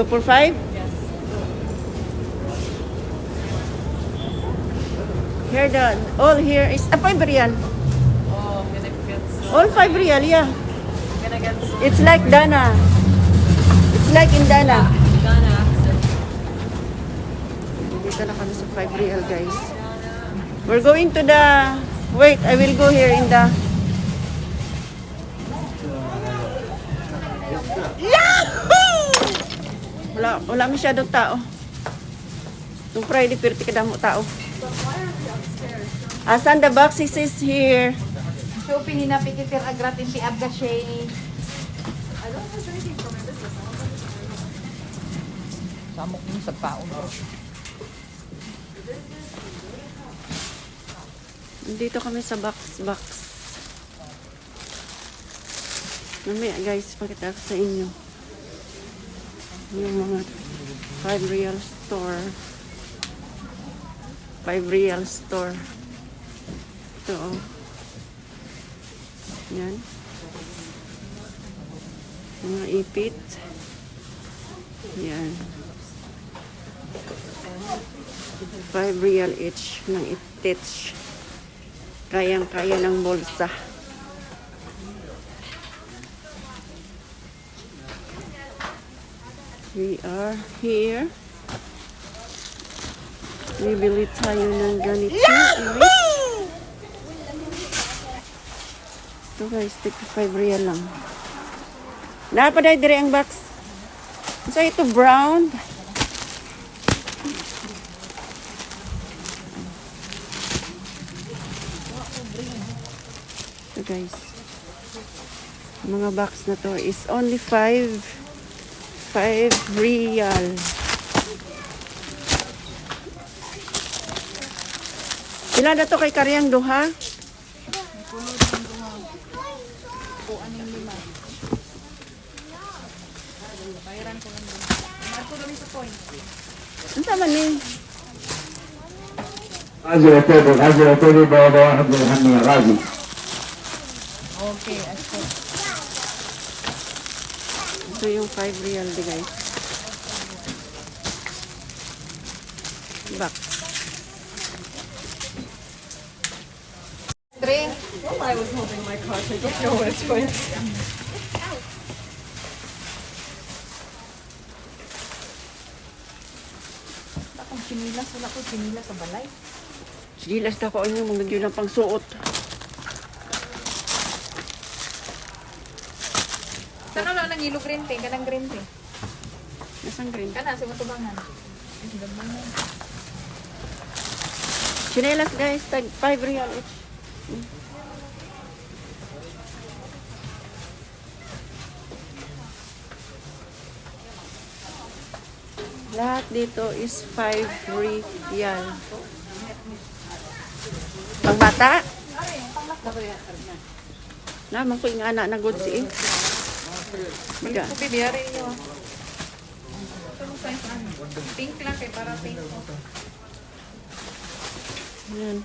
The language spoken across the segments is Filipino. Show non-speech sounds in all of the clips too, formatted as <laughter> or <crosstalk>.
2 for 5? Yes. Here the, all here is, ah, 5 Real. Oh, I'm gonna get. All 5 Real, yeah. I'm gonna get so. It's like Dana. It's like in Dana. Accept. Dito na kami sa 5 Real, guys. We're going to the... Wait, I will go here in the... Wala, masyadong tao. Nung Friday, pero tikadamo tao. Asan the boxes is here? Shopping na pikitir agratin si Abga Shay. Samok mo sa paon. Dito kami sa box box. Mamaya guys, pakita ko sa inyo. Yung mga 5 real store. 5 real store. Ito oh. Yan. Mga ipit. Yan. 5 real each ng itich. Kayang-kaya ng bulsa. We are here. Bibili tayo ng ganito. Ito guys, 55 real lang. Napaday dire ang box. So ito brown. Ito guys. Mga box na to is only 5 5 real. Sila na to kay Karyang Duha? Ang tama ni. Razi Otebo, Razi Otebo, Bawa Bawa Abdul Hamid Razi. Okay, as ito yung 5 real di guys. Box. Tre. Well, I was holding my card. I don't know what it's going. Akong chinilas. Wala ko chinilas sa balay. Silas na ko inyo mga yun ang ilog green tea. Kanang green tea. Nasaan green? Kana sa matubangan. Chinelas guys, tag 5 real each. Lahat dito is 5 real. Pang bata? Naman ko yung anak na good si eh. Maga. Ko bibiyarin niyo. Ito mo size ano. Pink lang kay para pink. Yan.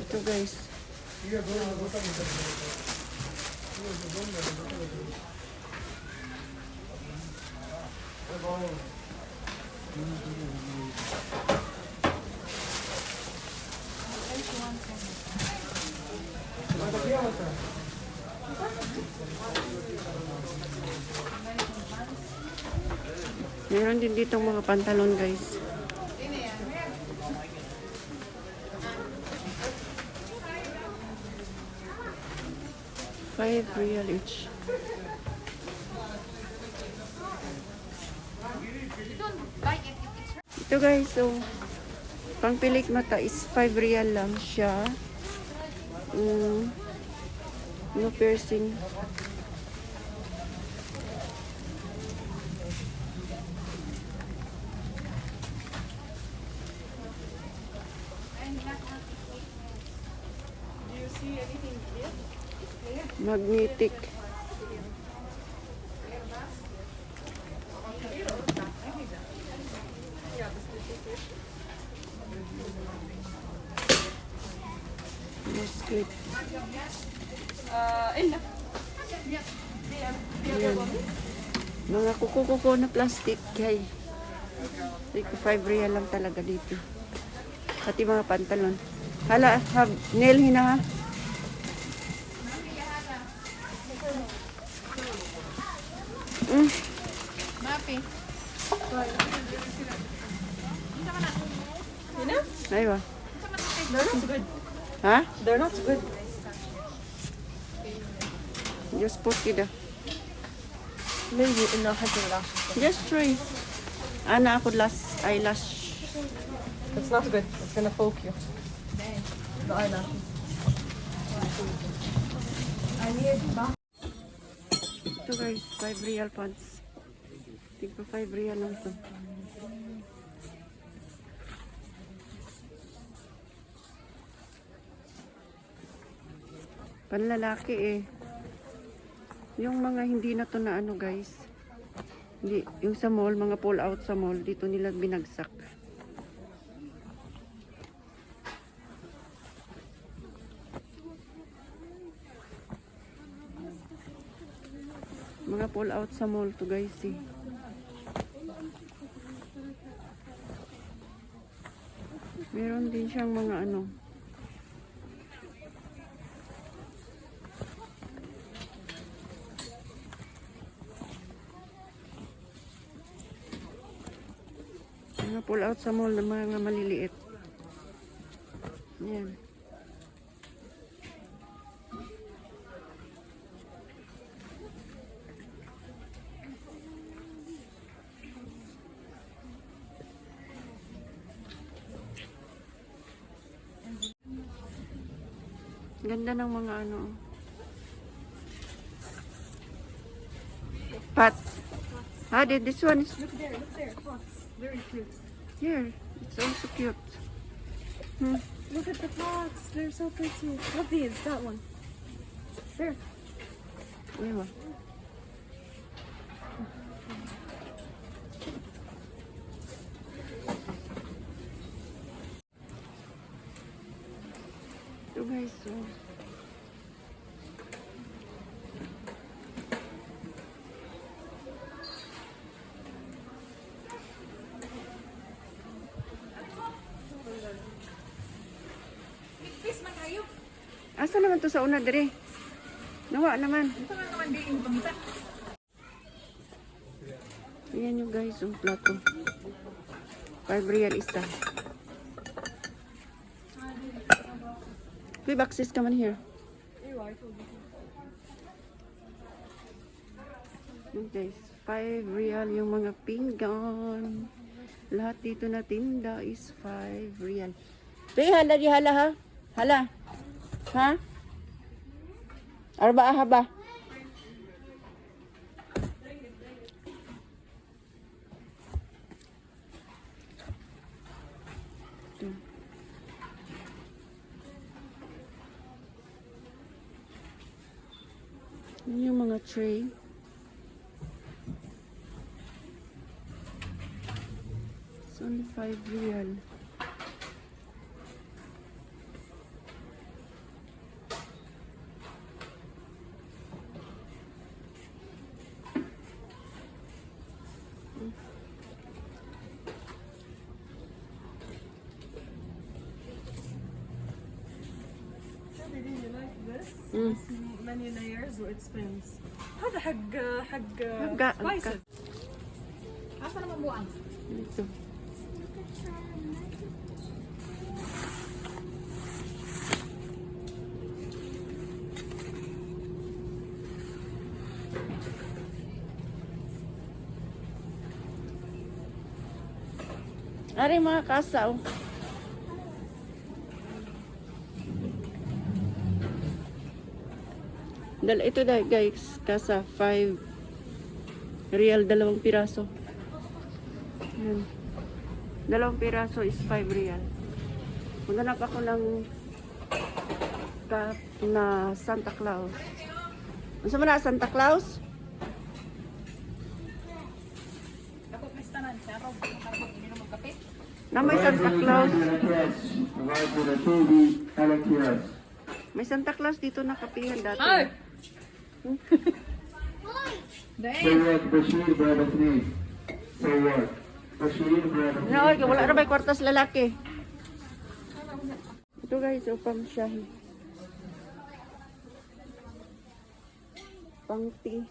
Ito guys. Meron din dito mga pantalon guys. Five real each. Ito guys, so pang pilik mata is 5 real lang siya. Mm, no piercing. Do you see anything magnetic. Biscuit. Uh, illa. Yan. Mga kuko-kuko na plastic. Kay. 5 real lang talaga dito. Pati mga pantalon. Hala, hab, nail hina ha. Mm, Mapi. aywa. They're not good. Ha? They're not good. Just put it ah. Maybe in the hunting lashes. Just try. Ana ako last eyelash. It's not good. It's gonna poke you. The eyelashes. Ito guys, 5 real pants. Tigpa 5 real lang to. Panlalaki eh. Yung mga hindi na to na ano guys. Hindi, yung sa mall, mga pull out sa mall, dito nila binagsak. Mga pull out sa mall to guys eh. Meron din siyang mga ano. Mga pull out sa mall na mga maliliit. Yan. Ganda ng mga ano. Pat. Ah, this one is Look there, look there. Pots. Very cute. Here. It's also cute. Hmm. Look at the pots. They're so pretty. Look these. That one. There. Ewa. Ito guys, so. Asa naman to sa una dire? Nawa naman. Ito nga naman din yung pamita. Ayan yung guys, yung plato. 5 real isa. May boxes ka man here. Yung guys, 5 real yung mga pinggan. Lahat dito na tinda is 5 real. Be, hala di hala ha? Hala. Ha? Arba haba. Ito. Yun yung mga tray. It's only 5 real. Mm. Many layers or it spins. هذا حق حق حق- spices. Asa naman buwan? Ito. Ari mga kasa Dal ito dahil guys, kasa 5 real dalawang piraso. Yan. Dalawang piraso is 5 real. Maghanap ako ng ka na Santa Claus. Ano sa na Santa Claus? Ako kristanan. Ako kapag hindi na. Na may Santa Claus. May Santa Claus dito nakapihan dati. Ay! Say Dahil. what, Bashir, brother three. Say what? Bashir, brother three. Na, oy, wala na ba yung kwartas lalaki? Ito guys, upang shahi. Pangti.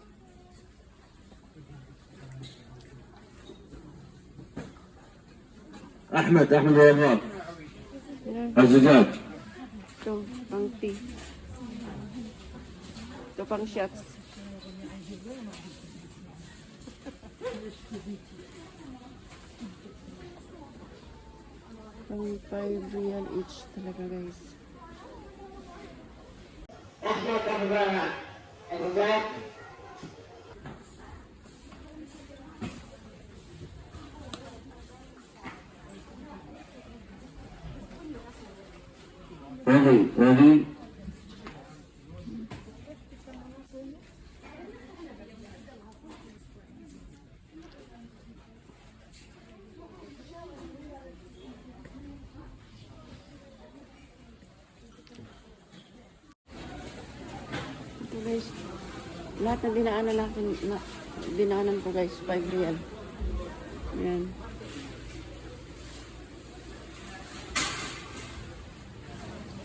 أحمد أحمد وهاب Yan. الزجاج Ito, pangti. ito pang shots. Pang 5 real each talaga guys. ready Ito guys, lahat ng dinaanan natin, na, dinaanan ko guys, 5 real. Yan.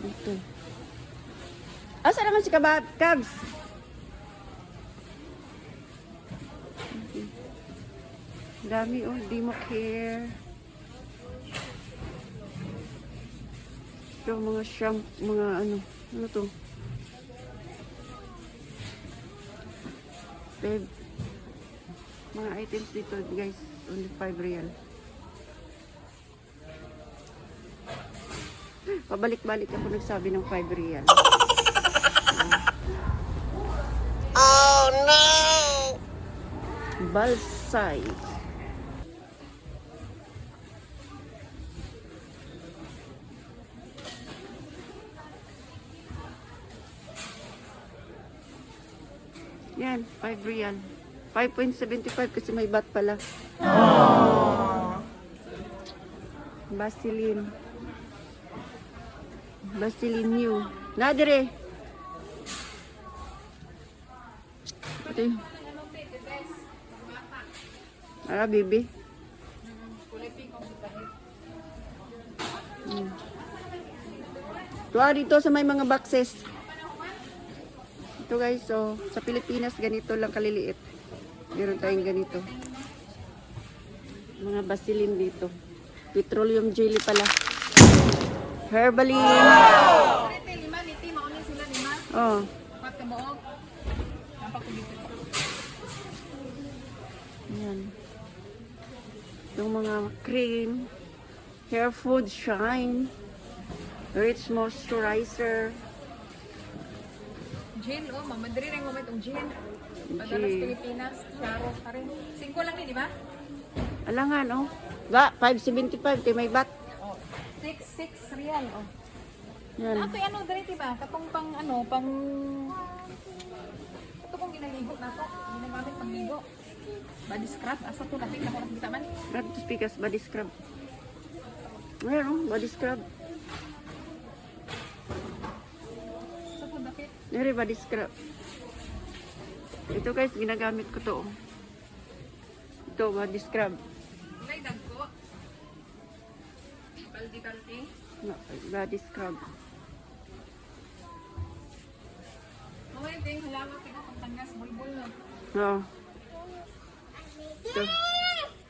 Ito. Asa naman si Kabat? Okay. Dami oh, di mo care. Ito mga shamp, mga ano, ano to? Babe, mga items dito guys, only 5 real. Pabalik-balik ako nagsabi ng 5 real. Oh no! Balsay. 5 real. 5.75 kasi may bat pala. Vaseline. Vaseline new. Nadire. Ito yun. Ah, baby. Hmm. Tuwa dito sa may mga boxes. Ito guys, so sa Pilipinas ganito lang kaliliit. Meron tayong ganito. Mga basilin dito. Petroleum jelly pala. Herbaline. Lima. Oh, Pat ka buog. Nampak ko dito. yan. Yung mga cream, hair food shine, rich moisturizer, Gin, oh. Mamadri rin moment ang gin. Padalas. Pilipinas. Charo ka rin. Singko lang ni, di ba? alangan oh. Ba, 575 kay may bat. Oh. 6, 6 real, oh. Yan. Ato ano dali ba? Katong pang ano, pang Ito kung ginaligo na to. Ginagamit pang ligo. Body scrub. Asa to lapit na ko nakita man. Grab to speakers, body scrub. Meron, body scrub. Nere body scrub. Ito guys, ginagamit ko to. Ito, body scrub. Lay dagko. Baldi baldi. No, Body scrub. Maway ting halawa pina kung tangas bulbul na. Oo. Ito.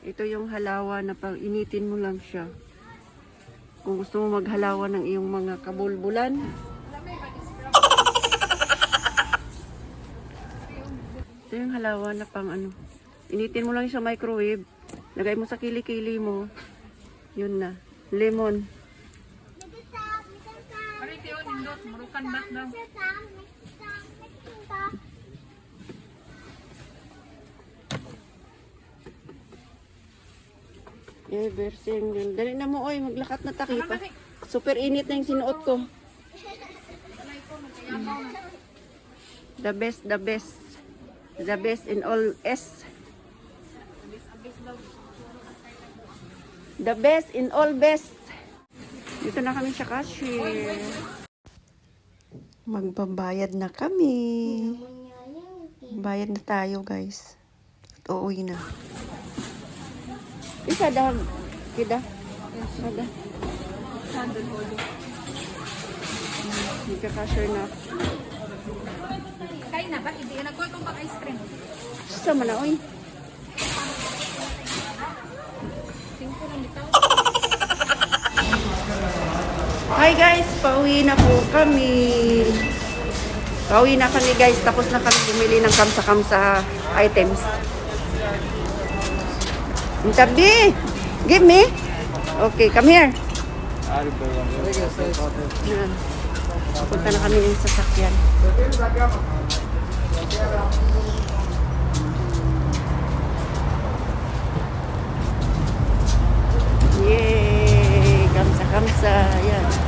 Ito yung halawa na pag initin mo lang siya. Kung gusto mo maghalawa ng iyong mga kabulbulan, Alam mo yung body scrub. Ito yung halawa na pang ano. Initin mo lang sa microwave. Lagay mo sa kilikili mo. Yun na. Lemon. Eh, versing yun. Dali na mo, oy. Maglakat na takipa. Super init na yung sinuot ko <laughs> The best, the best. The best in all S. The best in all best. Dito na kami sa cashier. Magbabayad na kami. Bayad na tayo, guys. At uuwi na. Isa dah. Kida. Sada. Nagka-cashier na. Kain na ba? Hindi ka nagkuha kong pang ice cream. Sa man na, oy. Hi guys, pauwi na po kami. Pauwi na kami guys, tapos na kami bumili ng kamsa-kamsa items. Tabi, give me. Okay, come here. Punta na kami ng sasakyan. Yay! Kamsa-kamsa. Yan.